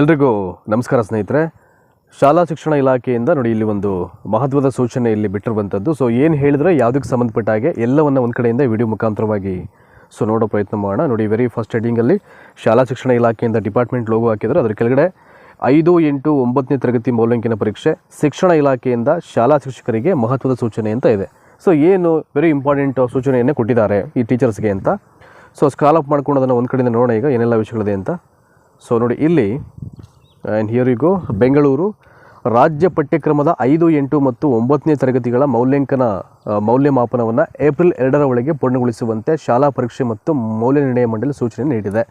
ಎಲ್ರಿಗೂ ನಮಸ್ಕಾರ ಸ್ನೇಹಿತರೆ. ಶಾಲಾ ಶಿಕ್ಷಣ ಇಲಾಖೆಯಿಂದ ನೋಡಿ, ಇಲ್ಲಿ ಒಂದು ಮಹತ್ವದ ಸೂಚನೆ ಇಲ್ಲಿ ಬಿಟ್ಟಿರುವಂಥದ್ದು. ಸೊ ಏನು ಹೇಳಿದ್ರೆ ಯಾವುದಕ್ಕೆ ಸಂಬಂಧಪಟ್ಟ ಹಾಗೆ ಎಲ್ಲವನ್ನು ಒಂದು ಕಡೆಯಿಂದ ವಿಡಿಯೋ ಮುಖಾಂತರವಾಗಿ ಸೊ, ನೋಡೋ ಪ್ರಯತ್ನ ಮಾಡೋಣ. ನೋಡಿ ವೆರಿ ಫಸ್ಟ್ ಹೆಡಿಂಗಲ್ಲಿ ಶಾಲಾ ಶಿಕ್ಷಣ ಇಲಾಖೆಯಿಂದ ಡಿಪಾರ್ಟ್ಮೆಂಟ್ ಲೋಗೋ ಹಾಕಿದ್ರು ಅದರ ಕೆಳಗಡೆ ಐದು ಎಂಟು ಒಂಬತ್ತನೇ ತರಗತಿ ಮೌಲ್ಯಾಂಕನ ಪರೀಕ್ಷೆ, ಶಿಕ್ಷಣ ಇಲಾಖೆಯಿಂದ ಶಾಲಾ ಶಿಕ್ಷಕರಿಗೆ ಮಹತ್ವದ ಸೂಚನೆ ಅಂತ ಇದೆ. ಸೊ ಏನು ವೆರಿ ಇಂಪಾರ್ಟೆಂಟ್ ಸೂಚನೆಯನ್ನೇ ಕೊಟ್ಟಿದ್ದಾರೆ ಈ ಟೀಚರ್ಸ್ಗೆ ಅಂತ. ಸೊ ಸ್ಕಾಲಪ್ ಮಾಡ್ಕೊಂಡು ಅದನ್ನು ಒಂದು ಕಡೆಯಿಂದ ನೋಡೋಣ ಈಗ ಏನೆಲ್ಲ ವಿಷಯಗಳಿದೆ ಅಂತ. ಸೊ ನೋಡಿ ಇಲ್ಲಿ and here you go Bengaluru ರಾಜ್ಯ ಪಠ್ಯಕ್ರಮದ ಐದು, ಎಂಟು ಮತ್ತು ಒಂಬತ್ತನೇ ತರಗತಿಗಳ ಮೌಲ್ಯಾಂಕನ ಮೌಲ್ಯಮಾಪನವನ್ನು ಏಪ್ರಿಲ್ ಎರಡರ ಒಳಗೆ ಪೂರ್ಣಗೊಳಿಸುವಂತೆ ಶಾಲಾ ಪರೀಕ್ಷೆ ಮತ್ತು ಮೌಲ್ಯ ನಿರ್ಣಯ ಮಂಡಳಿ ಸೂಚನೆ ನೀಡಿದೆ.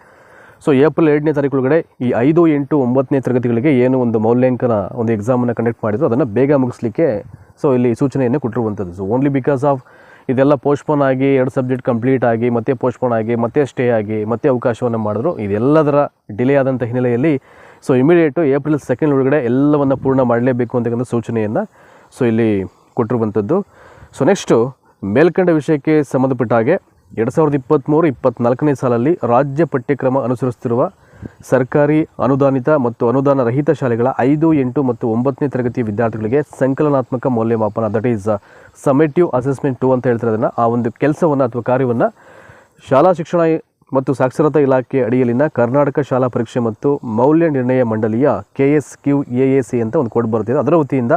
ಸೊ ಏಪ್ರಿಲ್ ಎರಡನೇ ತಾರೀಕು ಒಳಗಡೆ ಈ ಐದು, ಎಂಟು, ಒಂಬತ್ತನೇ ತರಗತಿಗಳಿಗೆ ಏನು ಒಂದು ಮೌಲ್ಯಾಂಕನ, ಒಂದು ಎಕ್ಸಾಮನ್ನು ಕಂಡಕ್ಟ್ ಮಾಡಿದ್ರು, ಅದನ್ನು ಬೇಗ ಮುಗಿಸ್ಲಿಕ್ಕೆ ಸೊ ಇಲ್ಲಿ ಸೂಚನೆಯನ್ನು ಕೊಟ್ಟಿರುವಂಥದ್ದು ಸೊ ಓನ್ಲಿ ಬಿಕಾಸ್ ಆಫ್ ಇದೆಲ್ಲ ಪೋಸ್ಟ್ಪೋನ್ ಆಗಿ ಎರಡು ಸಬ್ಜೆಕ್ಟ್ ಕಂಪ್ಲೀಟ್ ಆಗಿ, ಮತ್ತೆ ಪೋಸ್ಟ್ಪೋನ್ ಆಗಿ, ಮತ್ತೆ ಸ್ಟೇ ಆಗಿ, ಮತ್ತೆ ಅವಕಾಶವನ್ನು ಮಾಡಿದ್ರು. ಇದೆಲ್ಲದರ ಡಿಲೇ ಆದಂಥ ಹಿನ್ನೆಲೆಯಲ್ಲಿ ಸೊ ಇಮಿಡಿಯೇಟು ಏಪ್ರಿಲ್ ಸೆಕೆಂಡ್ ಒಳಗಡೆ ಎಲ್ಲವನ್ನು ಪೂರ್ಣ ಮಾಡಲೇಬೇಕು ಅಂತಕ್ಕಂಥ ಸೂಚನೆಯನ್ನು ಸೊ ಇಲ್ಲಿ ಕೊಟ್ಟಿರುವಂಥದ್ದು ಸೊ ನೆಕ್ಸ್ಟು ಮೇಲ್ಕಂಡ ವಿಷಯಕ್ಕೆ ಸಂಬಂಧಪಟ್ಟ ಹಾಗೆ ಎರಡು ಸಾವಿರದ ಇಪ್ಪತ್ತ್ಮೂರು ಇಪ್ಪತ್ತ್ನಾಲ್ಕನೇ ಸಾಲಲ್ಲಿ ರಾಜ್ಯ ಪಠ್ಯಕ್ರಮ ಅನುಸರಿಸುತ್ತಿರುವ ಸರ್ಕಾರಿ ಅನುದಾನಿತ ಮತ್ತು ಅನುದಾನ ರಹಿತ ಶಾಲೆಗಳ ಐದು, ಎಂಟು ಮತ್ತು ಒಂಬತ್ತನೇ ತರಗತಿಯ ವಿದ್ಯಾರ್ಥಿಗಳಿಗೆ ಸಂಕಲನಾತ್ಮಕ ಮೌಲ್ಯಮಾಪನ that is summative assessment to ಅಂತ ಹೇಳ್ತಾರೆ ಅದನ್ನು ಆ ಒಂದು ಕೆಲಸವನ್ನು ಅಥವಾ ಕಾರ್ಯವನ್ನು ಶಾಲಾ ಶಿಕ್ಷಣ ಮತ್ತು ಸಾಕ್ಷರತಾ ಇಲಾಖೆ ಅಡಿಯಲ್ಲಿನ ಕರ್ನಾಟಕ ಶಾಲಾ ಪರೀಕ್ಷೆ ಮತ್ತು ಮೌಲ್ಯ ನಿರ್ಣಯ ಮಂಡಳಿಯ K S Q A A C ಅಂತ ಒಂದು ಕೋಡ್ ಬರುತ್ತಿದೆ. ಅದರ ವತಿಯಿಂದ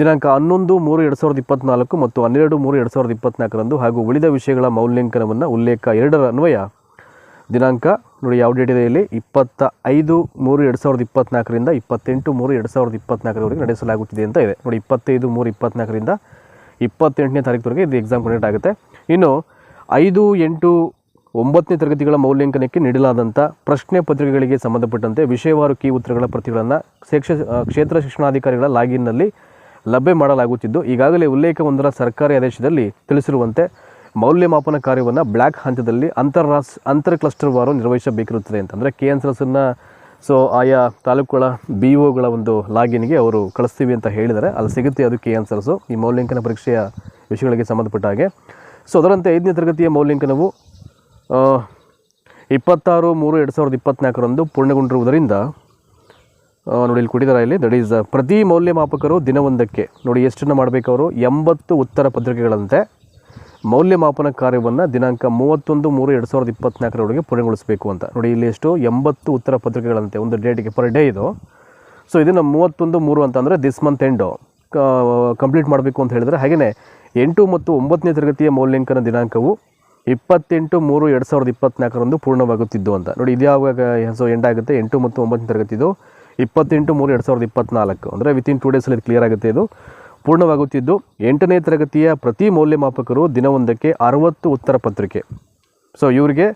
ದಿನಾಂಕ ಹನ್ನೊಂದು, ಮೂರು, ಎರಡು ಸಾವಿರದ ಇಪ್ಪತ್ನಾಲ್ಕು ಮತ್ತು ಹನ್ನೆರಡು, ಮೂರು, ಎರಡು ಸಾವಿರದ ಇಪ್ಪತ್ತ್ನಾಲ್ಕರಂದು ಹಾಗೂ ಉಳಿದ ವಿಷಯಗಳ ಮೌಲ್ಯಾಂಕನವನ್ನು ಉಲ್ಲೇಖ ಎರಡರ ಅನ್ವಯ ದಿನಾಂಕ ನೋಡಿ ಯಾವ ಡೇಟ್ ಇದೆ ಇಲ್ಲಿ? ಇಪ್ಪತ್ತ ಐದು ಮೂರು ಎರಡು ಸಾವಿರದ ಇಪ್ಪತ್ನಾಲ್ಕರಿಂದ ಇಪ್ಪತ್ತೆಂಟು ಮೂರು ಎರಡು ಸಾವಿರದ ಇಪ್ಪತ್ನಾಲ್ಕರವರೆಗೆ ನಡೆಸಲಾಗುತ್ತಿದೆ ಅಂತ ಇದೆ. ನೋಡಿ ಇಪ್ಪತ್ತೈದು ಮೂರು ಇಪ್ಪತ್ನಾಲ್ಕರಿಂದ ಇಪ್ಪತ್ತೆಂಟನೇ ತಾರೀಕುವರೆಗೆ ಇದು ಎಕ್ಸಾಮ್ ಕಂಡಕ್ಟ್ ಆಗುತ್ತೆ. ಇನ್ನು ಐದು, ಎಂಟು, ಒಂಬತ್ತನೇ ತರಗತಿಗಳ ಮೌಲ್ಯಾಂಕನಕ್ಕೆ ನೀಡಲಾದಂಥ ಪ್ರಶ್ನೆ ಪತ್ರಿಕೆಗಳಿಗೆ ಸಂಬಂಧಪಟ್ಟಂತೆ ವಿಷಯವಾರು ಕೀ ಉತ್ತರಗಳ ಪ್ರತಿಗಳನ್ನು ಶಿಕ್ಷ ಕ್ಷೇತ್ರ ಶಿಕ್ಷಣಾಧಿಕಾರಿಗಳ ಲಾಗಿನ್ನಲ್ಲಿ ಲಭ್ಯ ಮಾಡಲಾಗುತ್ತಿದ್ದು, ಈಗಾಗಲೇ ಉಲ್ಲೇಖ ಒಂದರ ಸರ್ಕಾರಿ ಆದೇಶದಲ್ಲಿ ತಿಳಿಸಿರುವಂತೆ ಮೌಲ್ಯಮಾಪನ ಕಾರ್ಯವನ್ನು ಬ್ಲ್ಯಾಕ್ ಹಂತದಲ್ಲಿ ಅಂತರ್ರಾಸ್ ಅಂತರ್ ಕ್ಲಸ್ಟರ್ವಾರು ನಿರ್ವಹಿಸಬೇಕಿರುತ್ತದೆ ಅಂತಂದರೆ ಕೆ ಎನ್ಸರಸನ್ನು ಸೊ ಆಯಾ ತಾಲೂಕುಗಳ ಬಿ ಒಗಳ ಒಂದು ಲಾಗಿನ್ಗೆ ಅವರು ಕಳಿಸ್ತೀವಿ ಅಂತ ಹೇಳಿದರೆ ಅಲ್ಲಿ ಸಿಗುತ್ತೆ ಅದು ಕೆ ಆನ್ಸರ್ಸು ಈ ಮೌಲ್ಯಾಂಕನ ಪರೀಕ್ಷೆಯ ವಿಷಯಗಳಿಗೆ ಸಂಬಂಧಪಟ್ಟ ಹಾಗೆ. ಸೊ ಅದರಂತೆ ಐದನೇ ತರಗತಿಯ ಮೌಲ್ಯಾಂಕನವು ಇಪ್ಪತ್ತಾರು ಮೂರು ಎರಡು ಸಾವಿರದ ಇಪ್ಪತ್ತ್ನಾಲ್ಕರಂದು ಪೂರ್ಣಗೊಂಡಿರುವುದರಿಂದ ನೋಡಿ ಇಲ್ಲಿ ಕೊಟ್ಟಿದ್ದಾರೆ ಇಲ್ಲಿ ದಟ್ ಈಸ್ ಪ್ರತಿ ಮೌಲ್ಯಮಾಪಕರು ದಿನವೊಂದಕ್ಕೆ, ನೋಡಿ ಎಷ್ಟನ್ನು ಮಾಡಬೇಕು ಅವರು? ಎಂಬತ್ತು ಉತ್ತರ ಪತ್ರಿಕೆಗಳಂತೆ. ಮೌಲ್ಯಮಾಪನ ಕಾರ್ಯವನ್ನು ದಿನಾಂಕ ಮೂವತ್ತೊಂದು ಮೂರು ಎರಡು ಸಾವಿರದ ಇಪ್ಪತ್ನಾಲ್ಕರವರೆಗೆ ಪೂರ್ಣಗೊಳಿಸಬೇಕು ಅಂತ. ನೋಡಿ, ಇಲ್ಲಿ ಎಷ್ಟು? ಎಂಬತ್ತು ಉತ್ತರ ಪತ್ರಿಕೆಗಳಂತೆ ಒಂದು ಡೇಟಿಗೆ ಪರ್ ಡೇ ಇದು. ಸೊ ಇದನ್ನು ಮೂವತ್ತೊಂದು ಮೂರು ಅಂತಂದರೆ ದಿಸ್ ಮಂತ್ ಎಂಡು ಕಂಪ್ಲೀಟ್ ಮಾಡಬೇಕು ಅಂತ ಹೇಳಿದರೆ ಹಾಗೆಯೇ ಎಂಟು ಮತ್ತು ಒಂಬತ್ತನೇ ತರಗತಿಯ ಮೌಲ್ಯಾಂಕನ ದಿನಾಂಕವು ಇಪ್ಪತ್ತೆಂಟು ಮೂರು ಎರಡು ಸಾವಿರದ ಇಪ್ಪತ್ನಾಲ್ಕರಂದು ಪೂರ್ಣವಾಗುತ್ತಿದ್ದು ಅಂತ. ನೋಡಿ, ಇದು ಯಾವಾಗ ಸೊ ಎಂಡ್ ಆಗುತ್ತೆ? ಎಂಟು ಮತ್ತು ಒಂಬತ್ತನೇ ತರಗತಿದು ಇಪ್ಪತ್ತೆಂಟು ಮೂರು ಎರಡು ಸಾವಿರದ ಇಪ್ಪತ್ತ್ನಾಲ್ಕು ಅಂದರೆ ವಿತಿನ್ ಟೂ ಡೇಸಲ್ಲಿ ಕ್ಲಿಯರ್ ಆಗುತ್ತೆ ಇದು. ಪೂರ್ಣವಾಗುತ್ತಿದ್ದು, ಎಂಟನೇ ತರಗತಿಯ ಪ್ರತಿ ಮೌಲ್ಯಮಾಪಕರು ದಿನವೊಂದಕ್ಕೆ ಅರವತ್ತು ಉತ್ತರ ಪತ್ರಿಕೆ. ಸೊ ಇವರಿಗೆ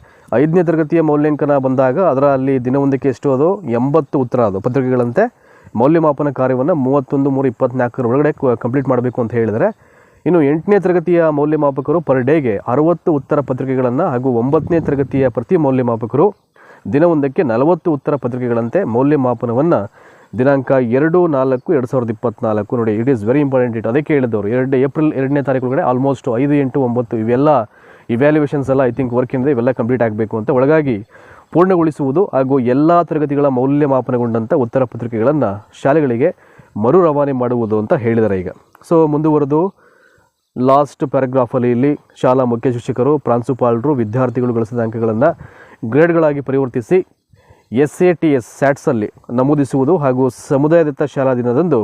ಐದನೇ ತರಗತಿಯ ಮೌಲ್ಯಾಂಕನ ಬಂದಾಗ ಅದರ ಅಲ್ಲಿ ದಿನವೊಂದಕ್ಕೆ ಎಷ್ಟು ಅದು? ಎಂಬತ್ತು ಉತ್ತರ ಅದು ಪತ್ರಿಕೆಗಳಂತೆ. ಮೌಲ್ಯಮಾಪನ ಕಾರ್ಯವನ್ನು ಮೂವತ್ತೊಂದು, ಮೂರು ಇಪ್ಪತ್ನಾಲ್ಕರ ಒಳಗಡೆ ಕಂಪ್ಲೀಟ್ ಮಾಡಬೇಕು ಅಂತ ಹೇಳಿದರೆ, ಇನ್ನು ಎಂಟನೇ ತರಗತಿಯ ಮೌಲ್ಯಮಾಪಕರು ಪರ್ ಡೇಗೆ ಅರವತ್ತು ಉತ್ತರ ಪತ್ರಿಕೆಗಳನ್ನು ಹಾಗೂ ಒಂಬತ್ತನೇ ತರಗತಿಯ ಪ್ರತಿ ಮೌಲ್ಯಮಾಪಕರು ದಿನವೊಂದಕ್ಕೆ ನಲವತ್ತು ಉತ್ತರ ಪತ್ರಿಕೆಗಳಂತೆ ಮೌಲ್ಯಮಾಪನವನ್ನು ದಿನಾಂಕ ಎರಡು, ನಾಲ್ಕು, ಎರಡು ಸಾವಿರದ ಇಪ್ಪತ್ನಾಲ್ಕು. ನೋಡಿ it is very important it ಅದಕ್ಕೆ ಹೇಳಿದವರು ಎರಡು, ಏಪ್ರಿಲ್ ಎರಡನೇ ತಾರೀಕು ಆಲ್ಮೋಸ್ಟ್ ಐದು, ಎಂಟು, ಒಂಬತ್ತು, ಇವೆಲ್ಲ ಇವ್ಯಾಲ್ಯೂಯೇಷನ್ಸ್ ಎಲ್ಲ ಐ ಥಿಂಕ್ ವರ್ಕ್ ಇಂದ ಇವೆಲ್ಲ ಕಂಪ್ಲೀಟ್ ಆಗಬೇಕು ಅಂತ. ಒಳಗಾಗಿ ಪೂರ್ಣಗೊಳಿಸುವುದು ಹಾಗೂ ಎಲ್ಲ ತರಗತಿಗಳ ಮೌಲ್ಯಮಾಪನಗೊಂಡಂಥ ಉತ್ತರ ಪತ್ರಿಕೆಗಳನ್ನು ಶಾಲೆಗಳಿಗೆ ಮರು ರವಾನೆ ಮಾಡುವುದು ಅಂತ ಹೇಳಿದ್ದಾರೆ ಈಗ. ಸೊ ಮುಂದುವರೆದು ಲಾಸ್ಟ್ ಪ್ಯಾರಾಗ್ರಾಫಲ್ಲಿ ಇಲ್ಲಿ ಶಾಲಾ ಮುಖ್ಯ ಶಿಕ್ಷಕರು, ಪ್ರಾಂಶುಪಾಲರು, ವಿದ್ಯಾರ್ಥಿಗಳು ಗಳಿಸಿದ ಅಂಕಗಳನ್ನು ಗ್ರೇಡ್ಗಳಾಗಿ ಪರಿವರ್ತಿಸಿ ಎಸ್ ಎ ಟಿ ಎಸ್ ಸ್ಯಾಟ್ಸಲ್ಲಿ ನಮೂದಿಸುವುದು ಹಾಗೂ ಸಮುದಾಯದತ್ತ ಶಾಲಾ ದಿನದಂದು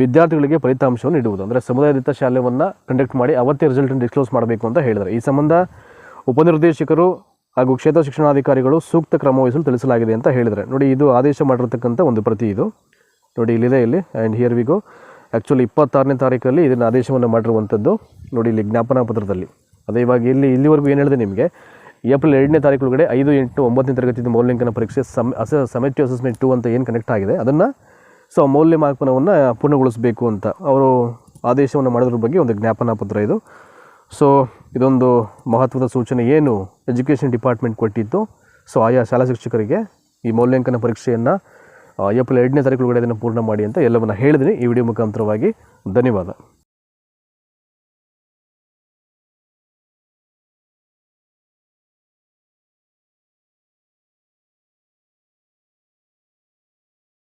ವಿದ್ಯಾರ್ಥಿಗಳಿಗೆ ಫಲಿತಾಂಶವನ್ನು ನೀಡುವುದು. ಅಂದರೆ ಸಮುದಾಯದತ್ತ ಶಾಲೆಯನ್ನು ಕಂಡಕ್ಟ್ ಮಾಡಿ ಅವತ್ತೇ ರಿಸಲ್ಟನ್ನು ಡಿಸ್ಕ್ಲೋಸ್ ಮಾಡಬೇಕು ಅಂತ ಹೇಳಿದ್ದಾರೆ. ಈ ಸಂಬಂಧ ಉಪನಿರ್ದೇಶಕರು ಹಾಗೂ ಕ್ಷೇತ್ರ ಶಿಕ್ಷಣಾಧಿಕಾರಿಗಳು ಸೂಕ್ತ ಕ್ರಮ ವಹಿಸಲು ತಿಳಿಸಲಾಗಿದೆ ಅಂತ ಹೇಳಿದರೆ ನೋಡಿ, ಇದು ಆದೇಶ ಮಾಡಿರತಕ್ಕಂಥ ಒಂದು ಪ್ರತಿ ಇದು. ನೋಡಿ, ಇಲ್ಲಿದೆ ಇಲ್ಲಿ. ಆ್ಯಂಡ್ ಹಿಯರ್ ವಿಗೋ ಆ್ಯಕ್ಚುಲಿ ಇಪ್ಪತ್ತಾರನೇ ತಾರೀಕಲ್ಲಿ ಇದನ್ನು ಆದೇಶವನ್ನು ಮಾಡಿರುವಂಥದ್ದು ನೋಡಿ, ಇಲ್ಲಿ ಜ್ಞಾಪನಾ ಪತ್ರದಲ್ಲಿ. ಅದೇ ಇವಾಗ ಇಲ್ಲಿ ಇಲ್ಲಿವರೆಗೂ ಏನು ಹೇಳಿದೆ ನಿಮಗೆ? ಏಪ್ರಿಲ್ ಎರಡನೇ ತಾರೀಕು ಒಳಗಡೆ ಐದು ಎಂಟು ಒಂಬತ್ತನೇ ತರಗತಿಯ ಮೌಲ್ಯಾಂಕನ ಪರೀಕ್ಷೆ ಸಮ್ ಅಸ ಅಸೆಸ್ಮೆಂಟ್ ಟು ಅಂತ ಏನು ಕನೆಕ್ಟ್ ಆಗಿದೆ, ಅದನ್ನು ಸೊ ಮೌಲ್ಯಮಾಪನವನ್ನು ಪೂರ್ಣಗೊಳಿಸಬೇಕು ಅಂತ ಅವರು ಆದೇಶವನ್ನು ಮಾಡೋದ್ರ ಬಗ್ಗೆ ಒಂದು ಜ್ಞಾಪನಾ ಪತ್ರ ಇದು. ಸೊ ಇದೊಂದು ಮಹತ್ವದ ಸೂಚನೆ ಏನು ಎಜುಕೇಷನ್ ಡಿಪಾರ್ಟ್ಮೆಂಟ್ ಕೊಟ್ಟಿತ್ತು ಸೊ ಆಯಾ ಶಾಲಾ ಶಿಕ್ಷಕರಿಗೆ ಈ ಮೌಲ್ಯಾಂಕನ ಪರೀಕ್ಷೆಯನ್ನು ಏಪ್ರಿಲ್ ಎರಡನೇ ತಾರೀಕು ಒಳಗಡೆ ಅದನ್ನು ಪೂರ್ಣ ಮಾಡಿ ಅಂತ ಎಲ್ಲವನ್ನು ಹೇಳಿದ್ರಿ ಈ ವಿಡಿಯೋ ಮುಖಾಂತರವಾಗಿ ಧನ್ಯವಾದ.